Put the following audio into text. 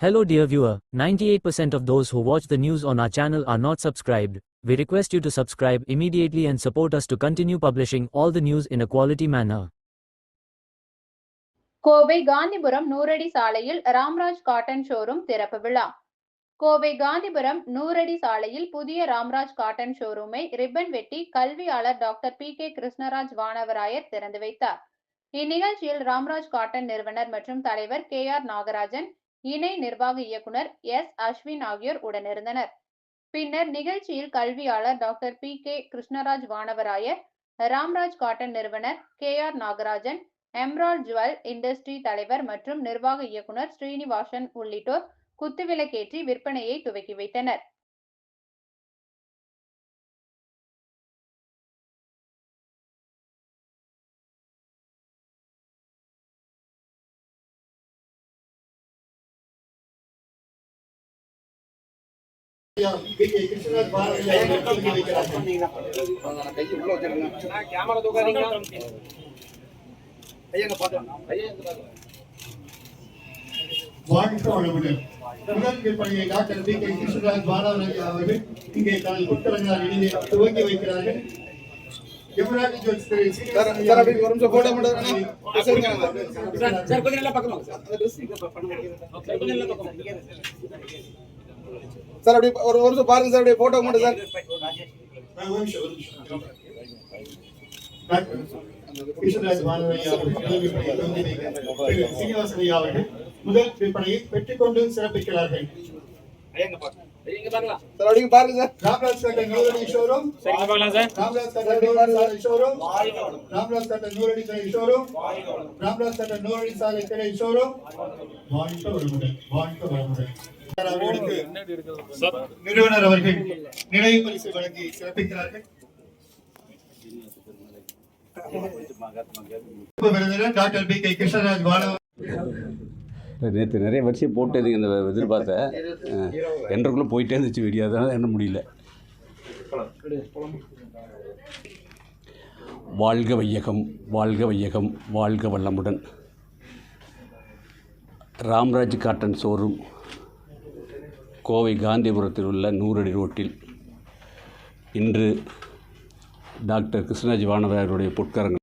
Hello dear viewer, 98% of those who watch the news on our channel are not subscribed. We request you to subscribe immediately and support us to continue publishing all the news in a quality manner. Kovai Gandhipuram நூறடி சாலையில் Ramraj cotton showroom திறப்பு விழா கோவை காந்திபுரம் நூறடி சாலையில் புதிய Ramraj cotton ஷோரூமை ribbon வெட்டி கல்வியாளர் doctor P K Krishnaraj Vanavarayar திறந்து வைத்தார் இந்நிகழ்ச்சியில் ராம்ராஜ் காட்டன் நிறுவனர் மற்றும் தலைவர் கே ஆர் நாகராஜன் இணை நிர்வாக இயக்குனர் எஸ். அஸ்வின் ஆகியோர் உடனிருந்தனர். பின்னர் நிகழ்ச்சியில் கல்வியாளர் doctor P. K. Krishnaraj Vanavarayar Ramraj cotton நிறுவனர் K. R. Nagarajan emerald jewel industry தலைவர் மற்றும் நிர்வாக இயக்குனர் ஸ்ரீனிவாசன் உள்ளிட்டோர் குத்துவிளக்கேற்றி விற்பனையை துவக்கி வைத்தனர். ஐயா வாழ்க வளமுடன் முதல் விற்பனையை doctor P K Krishnaraj Bharathi அவர்கள் இங்கே தனது புத்தகங்களால் எழுதி துவக்கி வைக்கிறார்கள் யமுனாஜி ஜுவல்ஸ் திரு சார் அப்படி ஒரு சார் அப்படியே ஒரு ஒரு நிமிஷம் பாருங்க சார் அப்படியே போட்டோ மட்டும் சார். விற்பனையை சீனிவாசன் அவர்கள் முதல் விற்பனையை பெற்றுக்கொண்டு சிறப்பிக்கிறார்கள் சார் அப்படியே பாருங்க சார். ராம்ராஜ் கட்ட நூறடி ஷோரூம். ராம்ராஜ் கட்ட நூறடி சாலை ஷோரூம். ராம்ராஜ் கட்ட நூறடி சாலை ஷோரூம். ராம்ராஜ் கட்ட நூறடி சாலை திரை ஷோரூம். வாழ்க வளமுடன் வாழ்க வளமுடன் சார், நிறுவனர் அவர்கள் நினைவு பரிசு வழங்கி சிறப்பிக்கிறார்கள். டாக்டர் பி கே கிருஷ்ணராஜ் இல்லை நேற்று நிறைய வரிசையை போட்டு இந்த எதிர்பார்த்தேன் என்றுக்குள்ளே என்றக்குள்ளே போயிட்டே இருந்துச்சு வீடியோ அதனால் என்ன முடியல. வாழ்க வையகம் வாழ்க வையகம் வாழ்க வல்லமுடன். ராம்ராஜ் காட்டன் ஷோரூம் கோவை காந்திபுரத்தில் உள்ள நூறடி ரோட்டில். இன்று டாக்டர் கிருஷ்ணராஜ் வானவருடைய பொற்கரங்கள்.